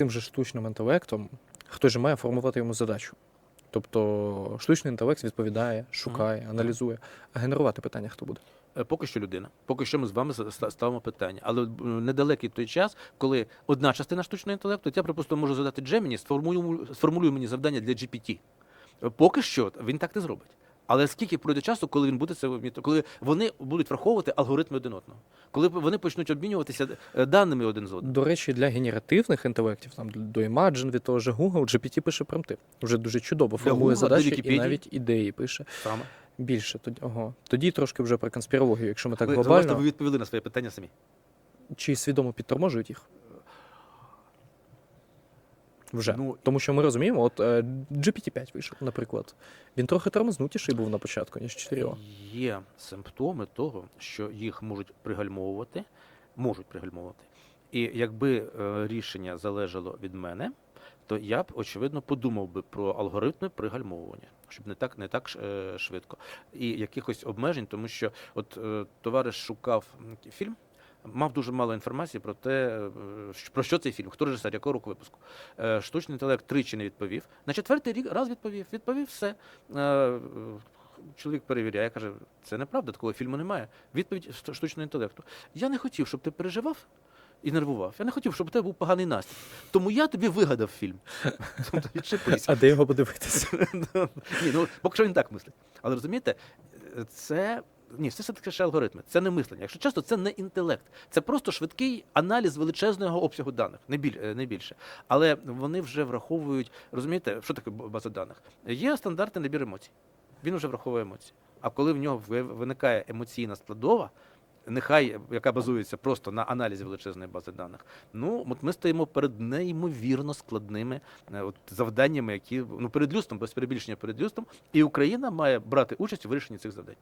тим же штучним інтелектом хтось же має формувати йому задачу. Тобто штучний інтелект відповідає, шукає, аналізує. А генерувати питання хто буде? Е, Поки що людина. Поки що ми з вами ста- ставимо питання. Але недалекий той час, коли одна частина штучного інтелекту, я припустимо, можу задати Джеміні, сформулюй, сформулюй мені завдання для GPT. Е, Поки що він так не зробить. Але скільки пройде часу, коли він буде це вміти, коли вони будуть враховувати алгоритми один одного, коли вони почнуть обмінюватися е, даними один з одним. До речі, для генеративних інтелектів, там до Imagine від того же Google, GPT пише примтив. Вже дуже чудово формує Google, задачі і навіть ідеї пише. Саме. Більше тоді, ого. тоді трошки вже про конспірологію, якщо ми так ви, глобально, ви відповіли на своє питання самі. чи свідомо підторможують їх? Вже. Ну, Тому що ми розуміємо, от е, GPT-5 вийшов, наприклад. Він трохи тормознутіший був на початку, ніж 4. Є симптоми того, що їх можуть пригальмовувати, можуть пригальмовувати. І якби е, рішення залежало від мене, то я б очевидно подумав би про алгоритми пригальмовування, щоб не так не так е, швидко. І якихось обмежень, тому що от товариш шукав фільм. Мав дуже мало інформації про те, е, про що цей фільм, хто режисер, якого року випуску. Е, Штучний інтелект тричі не відповів. На четвертий рік раз відповів. Відповів все. Е, Чоловік перевіряє, каже, це неправда, такого фільму немає. Відповідь штучного інтелекту. Я не хотів, щоб ти переживав і нервував. Я не хотів, щоб у тебе був поганий настрій. Тому я тобі вигадав фільм. Тобто відчепись. А де його подивитися? Ні, ну поки що він так мислить. Але розумієте, це. Ні, це все-таки ще алгоритми. Це не мислення. Якщо чесно, це не інтелект. Це просто швидкий аналіз величезного обсягу даних, не, біль, е, не більше. Але вони вже враховують, розумієте, що таке база даних? Є стандартний набір емоцій. Він вже враховує емоції. А коли в нього виникає емоційна складова, нехай яка базується просто на аналізі величезної бази даних, ну от ми стоїмо перед неймовірно складними е, от, завданнями, які ну перед людством, без перебільшення перед людством, і Україна має брати участь у вирішенні цих завдань.